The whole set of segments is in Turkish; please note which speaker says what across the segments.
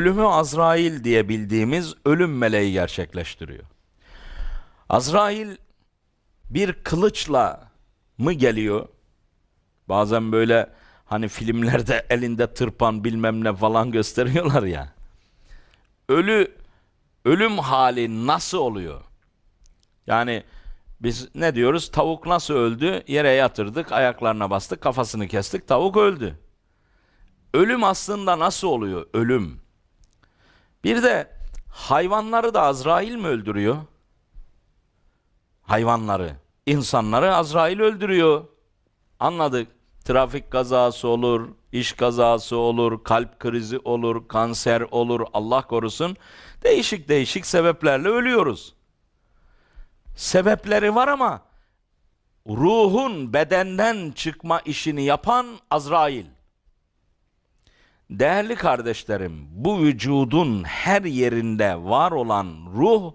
Speaker 1: ölümü Azrail diye bildiğimiz ölüm meleği gerçekleştiriyor. Azrail bir kılıçla mı geliyor? Bazen böyle hani filmlerde elinde tırpan bilmem ne falan gösteriyorlar ya. Ölü ölüm hali nasıl oluyor? Yani biz ne diyoruz? Tavuk nasıl öldü? Yere yatırdık, ayaklarına bastık, kafasını kestik, tavuk öldü. Ölüm aslında nasıl oluyor? Ölüm. Bir de hayvanları da Azrail mi öldürüyor? Hayvanları, insanları Azrail öldürüyor. Anladık. Trafik kazası olur, iş kazası olur, kalp krizi olur, kanser olur, Allah korusun. Değişik değişik sebeplerle ölüyoruz. Sebepleri var ama ruhun bedenden çıkma işini yapan Azrail. Değerli kardeşlerim, bu vücudun her yerinde var olan ruh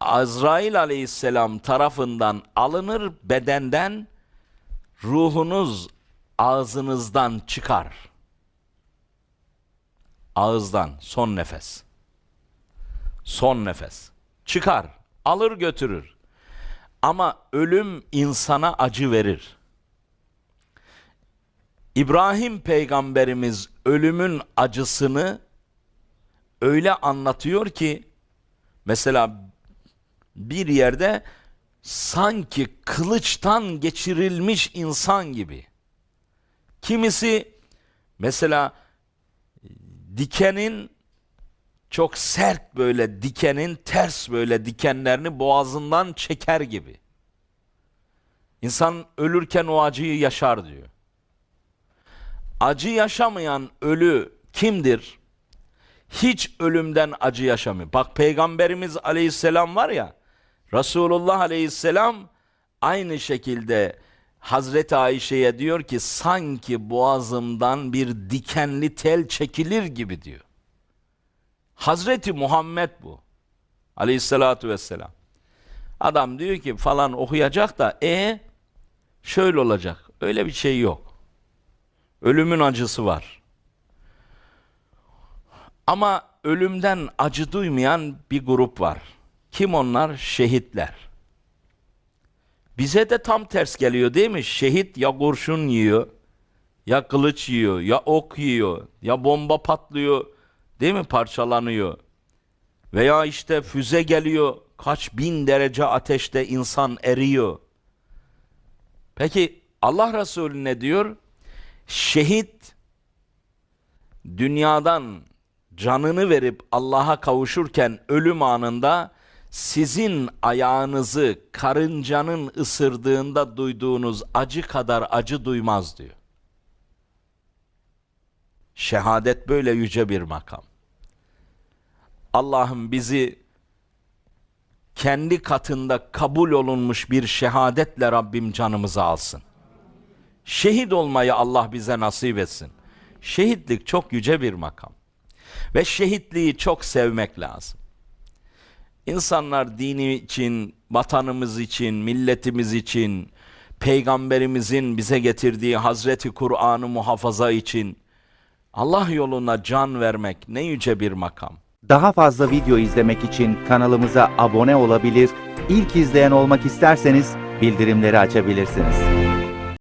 Speaker 1: Azrail aleyhisselam tarafından alınır bedenden ruhunuz ağzınızdan çıkar. Ağızdan son nefes. Son nefes. Çıkar, alır götürür. Ama ölüm insana acı verir. İbrahim peygamberimiz ölümün acısını öyle anlatıyor ki mesela bir yerde sanki kılıçtan geçirilmiş insan gibi. Kimisi mesela dikenin çok sert böyle dikenin ters böyle dikenlerini boğazından çeker gibi. İnsan ölürken o acıyı yaşar diyor. Acı yaşamayan ölü kimdir? Hiç ölümden acı yaşamıyor. Bak Peygamberimiz Aleyhisselam var ya, Resulullah Aleyhisselam aynı şekilde Hazreti Ayşe'ye diyor ki sanki boğazımdan bir dikenli tel çekilir gibi diyor. Hazreti Muhammed bu. Aleyhissalatu vesselam. Adam diyor ki falan okuyacak da e şöyle olacak. Öyle bir şey yok. Ölümün acısı var. Ama ölümden acı duymayan bir grup var. Kim onlar? Şehitler. Bize de tam ters geliyor değil mi? Şehit ya kurşun yiyor, ya kılıç yiyor, ya ok yiyor, ya bomba patlıyor, değil mi? Parçalanıyor. Veya işte füze geliyor, kaç bin derece ateşte insan eriyor. Peki Allah Resulü ne diyor? Şehit dünyadan canını verip Allah'a kavuşurken ölüm anında sizin ayağınızı karıncanın ısırdığında duyduğunuz acı kadar acı duymaz diyor. Şehadet böyle yüce bir makam. Allah'ım bizi kendi katında kabul olunmuş bir şehadetle Rabbim canımızı alsın. Şehit olmayı Allah bize nasip etsin. Şehitlik çok yüce bir makam. Ve şehitliği çok sevmek lazım. İnsanlar dini için, vatanımız için, milletimiz için, peygamberimizin bize getirdiği Hazreti Kur'an'ı muhafaza için Allah yoluna can vermek ne yüce bir makam.
Speaker 2: Daha fazla video izlemek için kanalımıza abone olabilir, ilk izleyen olmak isterseniz bildirimleri açabilirsiniz.